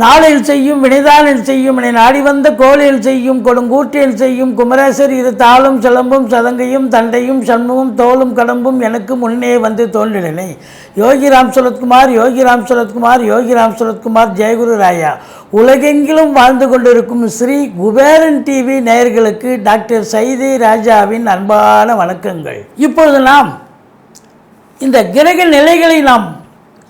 நாளில் செய்யும் வினைதானில் செய்யும் வினை நாடி வந்த கோளில் செய்யும் கொடுங்கூற்றில் செய்யும் குமரேசர் இரு தாளும் சிலம்பும் சதங்கையும் தண்டையும் சண்முகம் தோளும் கடம்பும் எனக்கு முன்னே வந்து தோன்றினேன். யோகிராம் சுரத்குமார் யோகிராம் சுரத்குமார் யோகி ராம் சுரத்குமார் ஜெயகுரு ராயா. உலகெங்கிலும் வாழ்ந்து கொண்டிருக்கும் ஸ்ரீ குபேரன் டிவி நேயர்களுக்கு டாக்டர் சைதை ராஜாவின் அன்பான வணக்கங்கள். இப்பொழுது நாம் இந்த கிரக நிலைகளை நாம்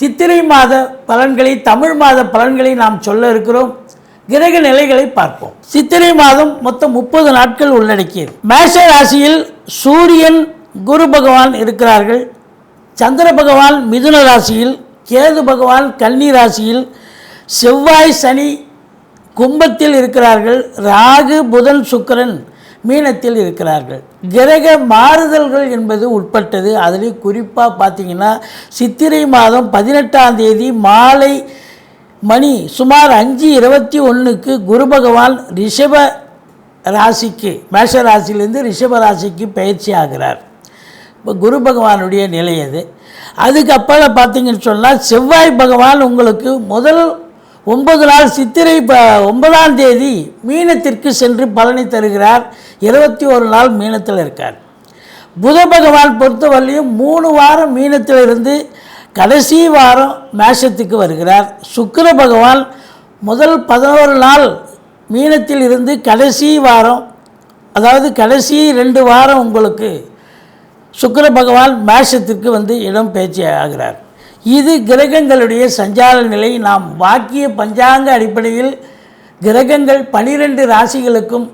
சித்திரை மாத பலன்களை தமிழ் மாத பலன்களை நாம் சொல்ல இருக்கிறோம். கிரக நிலைகளை பார்ப்போம். சித்திரை மாதம் மொத்தம் முப்பது நாட்கள் உள்ளடக்கியது. மேஷ ராசியில் சூரியன் குரு பகவான் இருக்கிறார்கள். சந்திர பகவான் மிதுன ராசியில் கேது பகவான் கன்னி ராசியில் செவ்வாய் சனி கும்பத்தில் இருக்கிறார்கள். ராகு புதன் சுக்கிரன் மீனத்தில் இருக்கிறார்கள். கிரக மாறுதல்கள் என்பது உட்பட்டது. அதில் குறிப்பாக பார்த்தீங்கன்னா சித்திரை மாதம் பதினெட்டாம் தேதி மாலை மணி சுமார் அஞ்சு இருபத்தி ஒன்றுக்கு குரு பகவான் ரிஷப ராசிக்கு மேஷ ராசியிலேருந்து ரிஷப ராசிக்கு பயிற்சி ஆகிறார். இப்போ குரு பகவானுடைய நிலை அது. அதுக்கப்புறம் பார்த்தீங்கன்னு சொன்னால் செவ்வாய் பகவான் உங்களுக்கு முதல் ஒன்பது நாள் சித்திரை ப ஒன்பதாம் தேதி மீனத்திற்கு சென்று பலனை தருகிறார். இருபத்தி ஒரு நாள் மீனத்தில் இருக்கார். புத பகவான் பொறுத்தவரையும் மூணு வாரம் மீனத்தில் இருந்து கடைசி வாரம் மேஷத்துக்கு வருகிறார். சுக்கர பகவான் முதல் பதினோரு நாள் மீனத்தில் இருந்து கடைசி வாரம் அதாவது கடைசி ரெண்டு வாரம் உங்களுக்கு சுக்கர பகவான் மேஷத்திற்கு வந்து இடம் பேச்சு ஆகிறார். இது கிரகங்களுடைய சஞ்சார நிலை. நாம் வாக்கிய பஞ்சாங்க அடிப்படையில் கிரகங்கள் பனிரெண்டு ராசிகளுக்கும்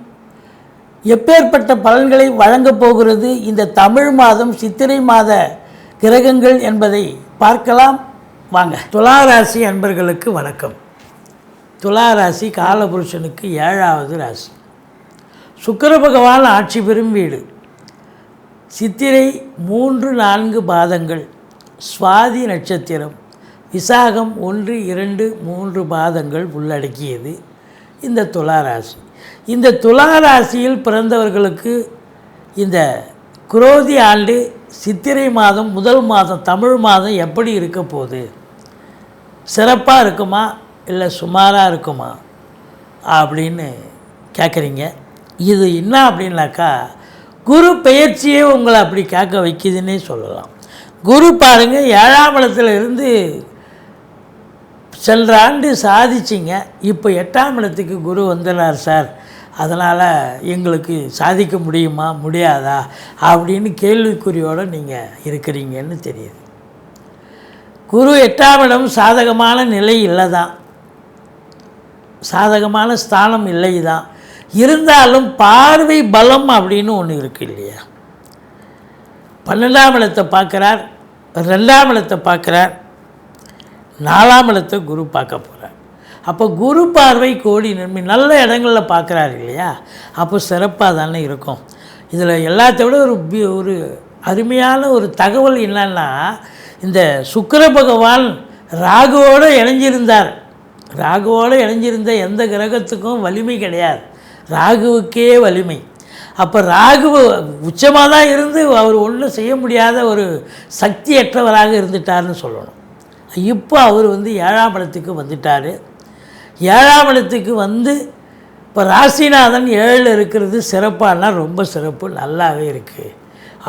எப்பேற்பட்ட பலன்களை வழங்கப் போகிறது. இந்த தமிழ் மாதம் சித்திரை மாத கிரகங்கள் என்பதை பார்க்கலாம். வாங்க. துலா ராசி அன்பர்களுக்கு வணக்கம். துலா ராசி காலபுருஷனுக்கு ஏழாவது ராசி. சுக்கர பகவான் ஆட்சி பெறும் வீடு. சித்திரை மூன்று நான்கு பாதங்கள். சுவாதி நட்சத்திரம் விசாகம் ஒன்று இரண்டு மூன்று பாதங்கள் உள்ளடக்கியது இந்த துளாராசி. இந்த துளாராசியில் பிறந்தவர்களுக்கு இந்த குரோதி ஆண்டு சித்திரை மாதம் முதல் மாதம் தமிழ் மாதம் எப்படி இருக்க போகுது? சிறப்பாக இருக்குமா? இல்லை சுமாராக இருக்குமா? அப்படின்னு கேட்குறீங்க இது என்ன அப்படின்னாக்கா குரு பெயர்ச்சியே உங்களை அப்படி கேட்க வைக்குதுன்னே சொல்லலாம். குரு பாருங்கள் ஏழாம் இடத்துல இருந்து சென்ற ஆண்டு சாதிச்சிங்க. இப்போ எட்டாம் இடத்துக்கு குரு வந்துடுறார் சார். அதனால் எங்களுக்கு சாதிக்க முடியுமா முடியாதா அப்படின்னு கேள்விக்குறியோடு நீங்கள் இருக்கிறீங்கன்னு தெரியுது. குரு எட்டாம் இடம் சாதகமான நிலை இல்லை தான் சாதகமான ஸ்தானம் இல்லை தான் இருந்தாலும் பார்வை பலம் அப்படின்னு ஒன்று இருக்கு இல்லையா? பன்னெண்டாம் இடத்தை பார்க்குறார். ரெண்டாம் இடத்தை பார்க்குறார். நாலாம் இடத்தை குரு பார்க்க போகிறார் அப்போ குரு பார்வை கோடி நன்மை நல்ல இடங்களில் பார்க்குறாரு இல்லையா? அப்போ சிறப்பாக தானே இருக்கும். இதில் எல்லாத்த விட ஒரு ஒரு அருமையான ஒரு தகவல் என்னன்னா இந்த சுக்கர பகவான் ராகுவோடு இணைஞ்சிருந்தார். ராகுவோடு இணைஞ்சிருந்த எந்த கிரகத்துக்கும் வலிமை கிடையாது. ராகுவுக்கே வலிமை. அப்போ ராகு உச்சமாக தான் இருந்து அவர் ஒன்றும் செய்ய முடியாத ஒரு சக்தியற்றவராக இருந்துட்டார்னு சொல்லணும். இப்போ அவர் வந்து ஏழாம் இடத்துக்கு வந்துட்டார். ஏழாம் இடத்துக்கு வந்து இப்போ ராசிநாதன் ஏழில் இருக்கிறது சிறப்பானா ரொம்ப சிறப்பு நல்லாவே இருக்குது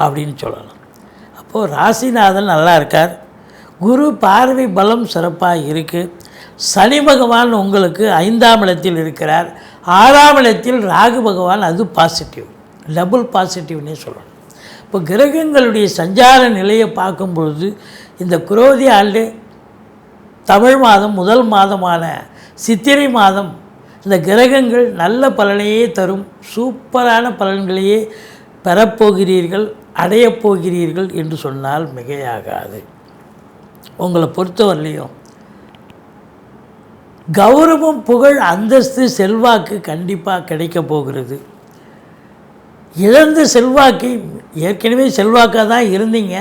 அப்படின்னு சொல்லலாம் அப்போது ராசிநாதன் நல்லா இருக்கார். குரு பார்வை பலம் சிறப்பாக இருக்குது சனி பகவான் உங்களுக்கு ஐந்தாம் இடத்தில் இருக்கிறார். ஆறாம் இடத்தில் ராகு பகவான் அது பாசிட்டிவ். டபுள் பாசிட்டிவ்னே சொல்லணும். இப்போ கிரகங்களுடைய சஞ்சார நிலையை பார்க்கும்பொழுது இந்த குரோதி ஆண்டு தமிழ் மாதம் முதல் மாதமான சித்திரை மாதம் இந்த கிரகங்கள் நல்ல பலனையே தரும் சூப்பரான பலன்களையே பெறப்போகிறீர்கள் அடையப் போகிறீர்கள் என்று சொன்னால் மிகையாகாது. உங்களை பொறுத்தவரையிலையும் கௌரவம் புகழ் அந்தஸ்து செல்வாக்கு கண்டிப்பாக கிடைக்க போகிறது. இழந்த செல்வாக்கு ஏற்கனவே செல்வாக்காக தான் இருந்தீங்க.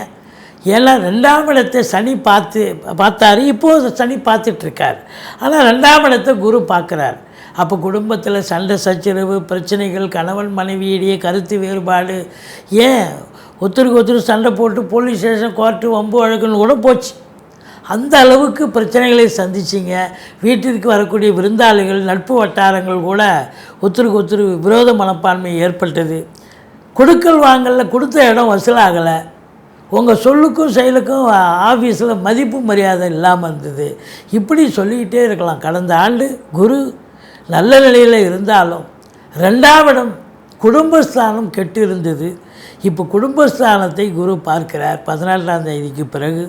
ஏன்னா ரெண்டாம் இடத்தை சனி பார்த்து பார்த்தாரு. இப்போது சனி பார்த்துட்ருக்கார். ஆனால் ரெண்டாம் இடத்தை குரு பார்க்குறார். அப்போ குடும்பத்தில் சண்டை சச்சரவு பிரச்சனைகள் கணவன் மனைவியிடையே கருத்து வேறுபாடு. ஏன்? ஒருத்தருக்கு ஒருத்தர் சண்டை போட்டு போலீஸ் ஸ்டேஷன் கோர்ட்டு வம்பு வழக்குன்னு கூட போச்சு. அந்த அளவுக்கு பிரச்சனைகளை சந்திச்சிங்க. வீட்டிற்கு வரக்கூடிய விருந்தாளிகள் நட்பு வட்டாரங்கள் கூட ஒருத்தருக்கு ஒருத்தர் விரோத மனப்பான்மை ஏற்பட்டது. கொடுக்கல் வாங்கலில் கொடுத்த இடம் வசூலாகலை. உங்கள் சொல்லுக்கும் செயலுக்கும் ஆஃபீஸில் மதிப்பு மரியாதை இல்லாமல் இருந்தது. இப்படி சொல்லிக்கிட்டே இருக்கலாம். கடந்த ஆண்டு குரு நல்ல நிலையில் இருந்தாலும் ரெண்டாவிடம் குடும்பஸ்தானம் கெட்டு இருந்தது. இப்போ குடும்பஸ்தானத்தை குரு பார்க்கிறார். பதினாலாம் தேதிக்கு பிறகு.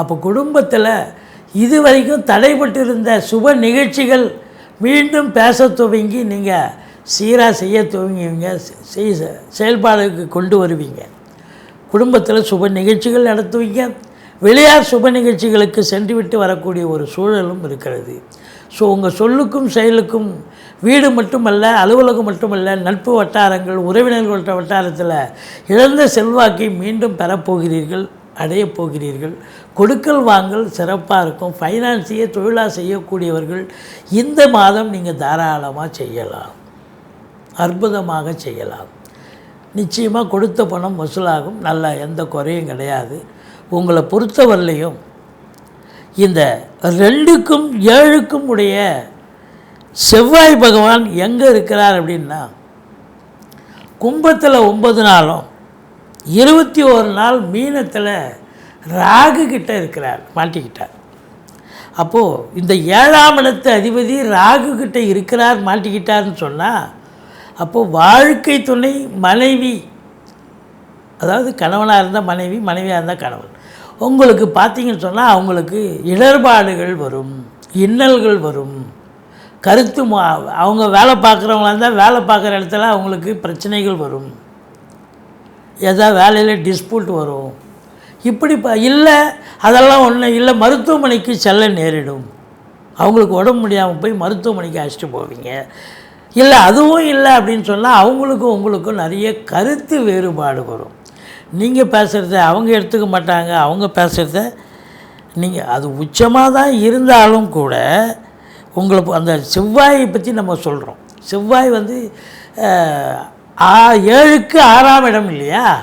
அப்போ குடும்பத்தில் இது வரைக்கும் தடைபட்டிருந்த சுப நிகழ்ச்சிகள் மீண்டும் பேச துவங்கி நீங்கள் சீராக செய்ய துவங்குவீங்க. செய் செயல்பாடுக்கு கொண்டு வருவீங்க. குடும்பத்தில் சுப நிகழ்ச்சிகள் நடத்துவீங்க. வெளியார் சுப நிகழ்ச்சிகளுக்கு சென்றுவிட்டு வரக்கூடிய ஒரு சூழலும் இருக்கிறது. ஸோ உங்கள் சொல்லுக்கும் செயலுக்கும் வீடு மட்டுமல்ல அலுவலகம் மட்டுமல்ல நட்பு வட்டாரங்கள் உறவினர்கள்ட்ட வட்டாரத்தில் இழந்த செல்வாக்கை மீண்டும் பெறப்போகிறீர்கள் அடையப் போகிறீர்கள். கொடுக்கல் வாங்கல் சிறப்பாக இருக்கும். ஃபைனான்ஸையே தொழிலாக செய்யக்கூடியவர்கள் இந்த மாதம் நீங்கள் தாராளமாக செய்யலாம். அற்புதமாக செய்யலாம். நிச்சயமாக கொடுத்த பணம் வசூலாகும். நல்ல எந்த குறையும் கிடையாது. உங்களை பொறுத்தவரையிலையும் இந்த ரெண்டுக்கும் ஏழுக்கும் உடைய செவ்வாய் பகவான் எங்கே இருக்கிறார் அப்படின்னா கும்பத்தில் ஒன்பது நாளும் இருபத்தி ஒரு நாள் மீனத்தில் ராகு கிட்ட இருக்கிறார் மாட்டிக்கிட்டார். அப்போது இந்த ஏழாம் இடத்து அதிபதி ராகு கிட்ட இருக்கிறார் மாட்டிக்கிட்டார்னு சொன்னால் அப்போது வாழ்க்கை துணை மனைவி. அதாவது கணவனாக இருந்தால் மனைவி மனைவியாக இருந்தால் கணவன். உங்களுக்கு பார்த்தீங்கன்னு சொன்னால் அவங்களுக்கு இடர்பாடுகள் வரும் இன்னல்கள் வரும். கருத்து மா அவங்க வேலை பார்க்குறவங்களா இருந்தால் வேலை பார்க்குற இடத்துல அவங்களுக்கு பிரச்சனைகள் வரும். ஏதாவது வேலையில் டிஸ்பியூட் வரும். இப்படி ப இல்லை அதெல்லாம் ஒன்றும் இல்லை மருத்துவமனைக்கு செல்ல நேரிடும். அவங்களுக்கு உடம்பு முடியாமல் போய் மருத்துவமனைக்கு அழைச்சிட்டு போவீங்க. இல்லை அதுவும் இல்லை அப்படின்னு சொன்னால் அவங்களுக்கும் உங்களுக்கும் நிறைய கருத்து வேறுபாடு வரும். நீங்கள் பேசுகிறத அவங்க எடுத்துக்க மாட்டாங்க அவங்க பேசுகிறத நீங்கள் அது உச்சமாக தான் இருந்தாலும் கூட உங்களுக்கு அந்த செவ்வாயை பற்றி நம்ம சொல்கிறோம் செவ்வாய் வந்து ஆ- ஏழுக்கு ஆறாம் இடம் இல்லையா?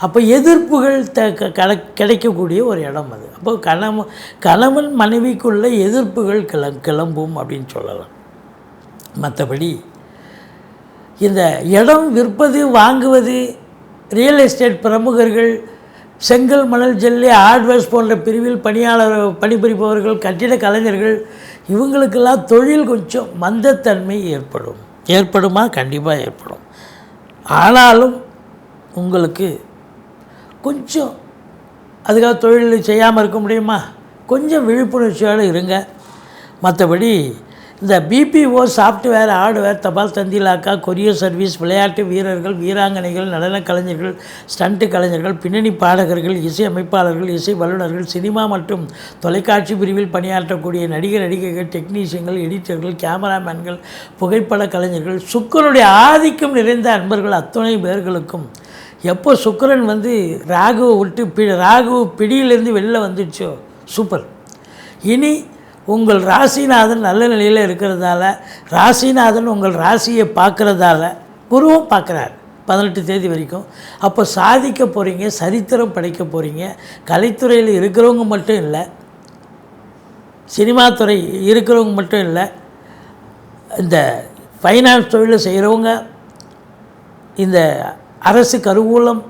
அப்போ எதிர்ப்புகள் த க- கட- கிடைக்கக்கூடிய ஒரு இடம் அது. அப்போ கணவன் கணவன் மனைவிக்குள்ளே எதிர்ப்புகள் கிள கிளம்பும் அப்படின்னு சொல்லலாம். மற்றபடி இந்த இடம் விற்பது வாங்குவது ரியல் எஸ்டேட் பிரமுகர்கள் செங்கல் மணல் ஜெல்லி ஹார்ட்வேர்ஸ் போன்ற பிரிவில் பணியாளர் பணிபுரிபவர்கள் கட்டிட கலைஞர்கள் இவங்களுக்கெல்லாம் தொழில் கொஞ்சம் மந்தத்தன்மை ஏற்படும். ஏற்படுமா? கண்டிப்பாக ஏற்படும். ஆனாலும் உங்களுக்கு கொஞ்சம் அதுக்காக தொழில் செய்யாமல் இருக்க முடியுமா? கொஞ்சம் விழிப்புணர்ச்சியோடு இருங்க. மற்றபடி இந்த பிபிஓ சாஃப்ட்வேர் ஹார்ட்வேர் தபால் தந்திலாக்கா கொரியர் சர்வீஸ் விளையாட்டு வீரர்கள் வீராங்கனைகள் நடனக் கலைஞர்கள் ஸ்டண்ட் கலைஞர்கள் பின்னணி பாடகர்கள் இசை அமைப்பாளர்கள் இசை வல்லுநர்கள் சினிமா மற்றும் தொலைக்காட்சி பிரிவில் பணியாற்றக்கூடிய நடிகர் நடிகைகள் டெக்னீஷியன்கள் எடிட்டர்கள் கேமராமேன்கள் புகைப்பட கலைஞர்கள் சுக்கரனுடைய ஆதிக்கம் நிறைந்த அன்பர்கள் அத்துணை பேர்களுக்கும். எப்போ சுக்கரன் வந்து ராகுவை விட்டு பி ராகு பிடியிலேருந்து வெளில வந்துடுச்சோ சூப்பர். இனி உங்கள் ராசிநாதன் நல்ல நிலையில் இருக்கிறதால ராசிநாதன் உங்கள் ராசியை பார்க்குறதால குருவும் பார்க்குறார். பதினெட்டு தேதி வரைக்கும். அப்போ சாதிக்க போகிறீங்க சரித்திரம் படைக்க போகிறீங்க கலைத்துறையில் இருக்கிறவங்க மட்டும் இல்லை சினிமா துறை இருக்கிறவங்க மட்டும் இல்லை இந்த ஃபைனான்ஸ் தொழிலை செய்கிறவங்க இந்த அரசு கருவூலம்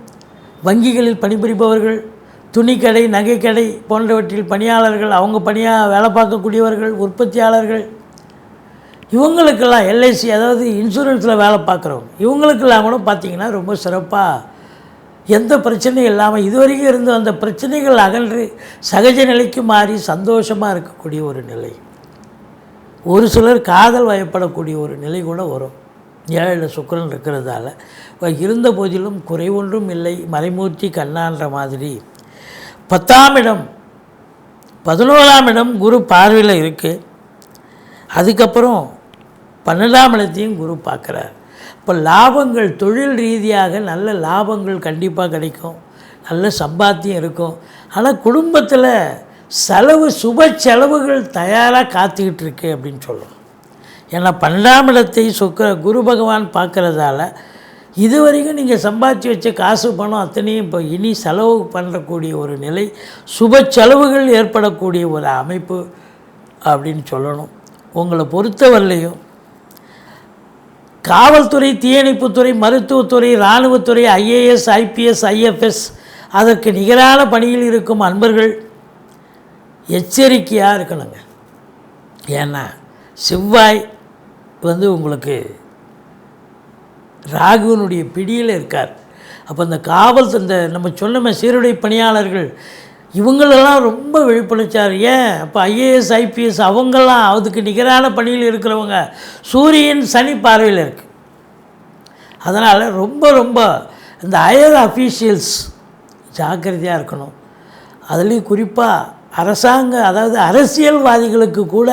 வங்கிகளில் பணிபுரிபவர்கள் துணிக்கடை நகைக்கடை போன்றவற்றில் பணியாளர்கள் அவங்க பணியாக வேலை பார்க்கக்கூடியவர்கள் உற்பத்தியாளர்கள். இவங்களுக்கெல்லாம் எல்ஐசி அதாவது இன்சூரன்ஸில் வேலை பார்க்குறவங்க. இவங்களுக்கெல்லாம் கூட பார்த்திங்கன்னா ரொம்ப சிறப்பாக எந்த பிரச்சனையும் இல்லாமல் இதுவரைக்கும் இருந்து அந்த பிரச்சனைகள் அகன்று சகஜ நிலைக்கு மாறி சந்தோஷமாக இருக்கக்கூடிய ஒரு நிலை. ஒரு சிலர் காதல் வயப்படக்கூடிய ஒரு நிலை கூட வரும். ஏழில் சுக்கரன் இருக்கிறதால. இருந்த போதிலும் குறைவொன்றும் இல்லை. மறைமூர்த்தி கண்ணான்ற மாதிரி. பத்தாம் இடம் பதினோராம் இடம் குரு பார்வையில் இருக்குது அதுக்கப்புறம் பன்னெண்டாம் இடத்தையும் குரு பார்க்குறார். இப்போ லாபங்கள் தொழில் ரீதியாக நல்ல லாபங்கள் கண்டிப்பாக கிடைக்கும். நல்ல சம்பாத்தியம் இருக்கும். ஆனால் குடும்பத்தில் செலவு சுப செலவுகள் தயாராக காத்துக்கிட்டு இருக்கு அப்படின்னு சொல்லுவோம் ஏன்னா பன்னெண்டாம் இடத்தை சுக்கர குரு பகவான் பார்க்குறதால இதுவரைக்கும் நீங்கள் சம்பாதிச்சு வச்ச காசு பணம் அத்தனையும் இப்போ இனி செலவு பண்ணக்கூடிய ஒரு நிலை சுப செலவுகள் ஏற்படக்கூடிய ஒரு அமைப்பு அப்படின்னு சொல்லணும். உங்களை பொறுத்தவரையிலையும் காவல்துறை தீயணைப்புத்துறை மருத்துவத்துறை இராணுவத்துறை ஐஏஎஸ் ஐபிஎஸ் ஐஎஃப்எஸ் அதற்கு நிகரான பணியில் இருக்கும் அன்பர்கள் எச்சரிக்கையாக இருக்கணுங்க. ஏன்னா செவ்வாய் வந்து உங்களுக்கு ராகுவனுடைய பிடியில் இருக்கார். அப்போ இந்த காவல் தந்த நம்ம சொன்னமே சீருடை பணியாளர்கள் இவங்களெல்லாம் ரொம்ப விழிப்புணர்ச்சார். ஏன்? அப்போ ஐஏஎஸ் ஐபிஎஸ் அவங்கெல்லாம் அதுக்கு நிகரான பணியில் இருக்கிறவங்க. சூரியன் சனி பார்வையில் இருக்குது அதனால் ரொம்ப ரொம்ப இந்த ஹையர் அஃபீஷியல்ஸ் ஜாக்கிரதையாக இருக்கணும். அதுலேயும் குறிப்பாக அரசாங்க அதாவது அரசியல்வாதிகளுக்கு கூட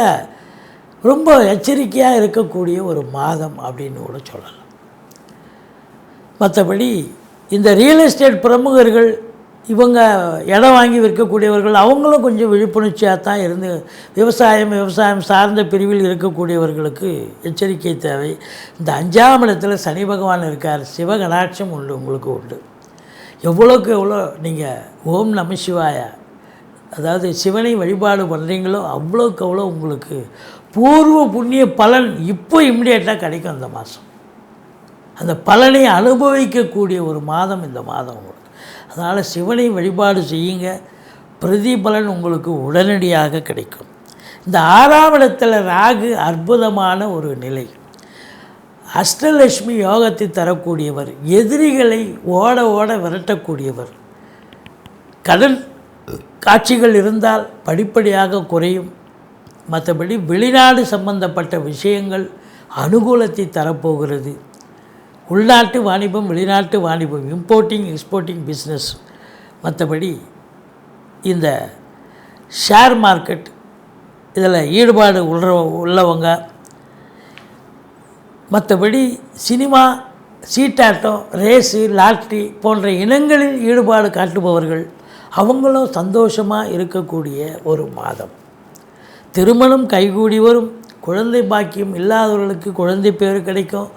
ரொம்ப எச்சரிக்கையாக இருக்கக்கூடிய ஒரு மாதம் அப்படின்னு கூட சொல்லலாம். மற்றபடி இந்த ரியல் எஸ்டேட் பிரமுகர்கள் இவங்க இடம் வாங்கி விற்கக்கூடியவர்கள் அவங்களும் கொஞ்சம் விழிப்புணர்ச்சியாக தான் இருந்து விவசாயம் விவசாயம் சார்ந்த பிரிவில் இருக்கக்கூடியவர்களுக்கு எச்சரிக்கை தேவை. இந்த அஞ்சாம் இடத்துல சனி பகவான் இருக்கார் சிவகடாட்சம் உண்டு உங்களுக்கு உண்டு. எவ்வளோக்கு எவ்வளோ நீங்கள் ஓம் நம சிவாய அதாவது சிவனை வழிபாடு பண்ணுறீங்களோ அவ்வளோக்கு அவ்வளோ உங்களுக்கு பூர்வ புண்ணிய பலன் இப்போ இம்மிடியேட்டாக கிடைக்கும் அந்த மாதம் அந்த பலனை அனுபவிக்கக்கூடிய ஒரு மாதம் இந்த மாதம் உங்களுக்கு. அதனால் சிவனை வழிபாடு செய்யுங்க. பிரதிபலன் உங்களுக்கு உடனடியாக கிடைக்கும். இந்த ஆறாம் இடத்துல ராகு அற்புதமான ஒரு நிலை. அஷ்டலட்சுமி யோகத்தை தரக்கூடியவர் எதிரிகளை ஓட ஓட விரட்டக்கூடியவர். கடன் காட்சிகள் இருந்தால் படிப்படியாக குறையும். மற்றபடி வெளிநாடு சம்பந்தப்பட்ட விஷயங்கள் அனுகூலத்தை தரப்போகிறது. உள்நாட்டு வாணிபம் வெளிநாட்டு வாணிபம் இம்போர்ட்டிங் எக்ஸ்போர்ட்டிங் பிஸ்னஸ் மற்றபடி இந்த ஷேர் மார்க்கெட் இதில் ஈடுபாடு உள்ள உள்ளவங்க. மற்றபடி சினிமா சீட்டாட்டம் ரேஸு லாட்ரி போன்ற இனங்களில் ஈடுபாடு காட்டுபவர்கள் அவங்களும் சந்தோஷமாக இருக்கக்கூடிய ஒரு மாதம். திருமணம் கைகூடி வரும். குழந்தை பாக்கியம் இல்லாதவர்களுக்கு குழந்தை பேர் கிடைக்கும்.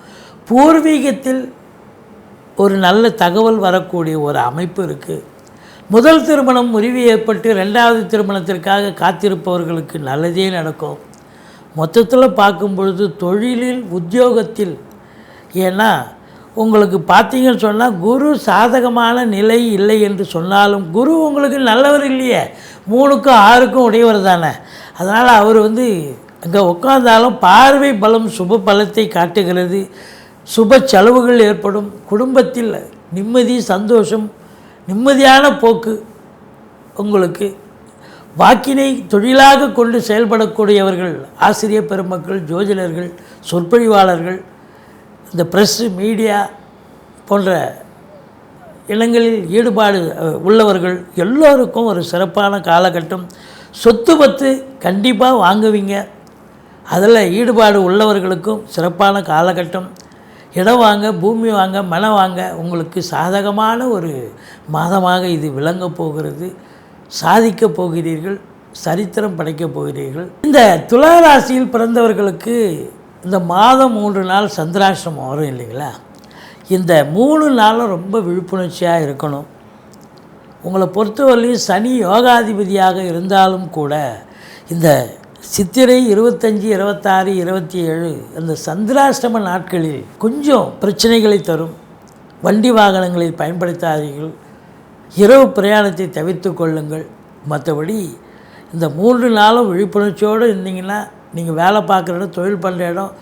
பூர்வீகத்தில் ஒரு நல்ல தகவல் வரக்கூடிய ஒரு அமைப்பு இருக்குது முதல் திருமணம் முறிவு ஏற்பட்டு ரெண்டாவது திருமணத்திற்காக காத்திருப்பவர்களுக்கு நல்லதே நடக்கும். மொத்தத்தில் பார்க்கும் பொழுது தொழிலில் உத்தியோகத்தில் ஏன்னா உங்களுக்கு பார்த்தீங்கன்னு சொன்னால் குரு சாதகமான நிலை இல்லை என்று சொன்னாலும் குரு உங்களுக்கு நல்லவர் இல்லையே. மூணுக்கும் ஆறுக்கும் உடையவர் தானே. அதனால் அவர் வந்து அங்கே உட்காந்தாலும் பார்வை பலம் சுப பலத்தை காட்டுகிறது. சுப செலவுகள் ஏற்படும். குடும்பத்தில் நிம்மதி சந்தோஷம் நிம்மதியான போக்கு உங்களுக்கு. வாக்கினை தொழிலாக கொண்டு செயல்படக்கூடியவர்கள் ஆசிரியர் பெருமக்கள் ஜோதிடர்கள் சொற்பொழிவாளர்கள் இந்த ப்ரெஸ்ஸு மீடியா போன்ற இனங்களில் ஈடுபாடு உள்ளவர்கள் எல்லோருக்கும் ஒரு சிறப்பான காலகட்டம். சொத்து பத்து கண்டிப்பாக வாங்குவீங்க. அதில் ஈடுபாடு உள்ளவர்களுக்கும் சிறப்பான காலகட்டம். இடம் வாங்க பூமி வாங்க மனம் வாங்க உங்களுக்கு சாதகமான ஒரு மாதமாக இது விளங்கப் போகிறது. சாதிக்கப் போகிறீர்கள் சரித்திரம் படைக்கப் போகிறீர்கள். இந்த துலா ராசியில் பிறந்தவர்களுக்கு இந்த மாதம் மூன்று நாள் சந்திராசிரமம் வரும் இல்லைங்களா? இந்த மூணு நாளும் ரொம்ப விழிப்புணர்ச்சியாக இருக்கணும். உங்களை பொறுத்தவரையிலும் சனி யோகாதிபதியாக இருந்தாலும் கூட இந்த சித்திரை இருபத்தஞ்சி இருபத்தாறு இருபத்தி ஏழு அந்த சந்திராஷ்டம நாட்களில் கொஞ்சம் பிரச்சனைகளை தரும். வண்டி வாகனங்களை பயன்படுத்தாதீர்கள். இரவு பிரயாணத்தை தவிர்த்து கொள்ளுங்கள். மற்றபடி இந்த மூன்று நாளும் விழிப்புணர்ச்சியோடு இருந்தீங்கன்னா நீங்கள் வேலை பார்க்குற இடம் தொழில் பண்ணுற இடம்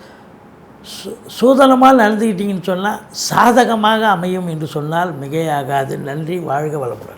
சு சூதனமாக நடந்துக்கிட்டீங்கன்னு சொன்னால் சாதகமாக அமையும் என்று சொன்னால் மிகையாகாது. நன்றி வாழ்க வளமுடன்.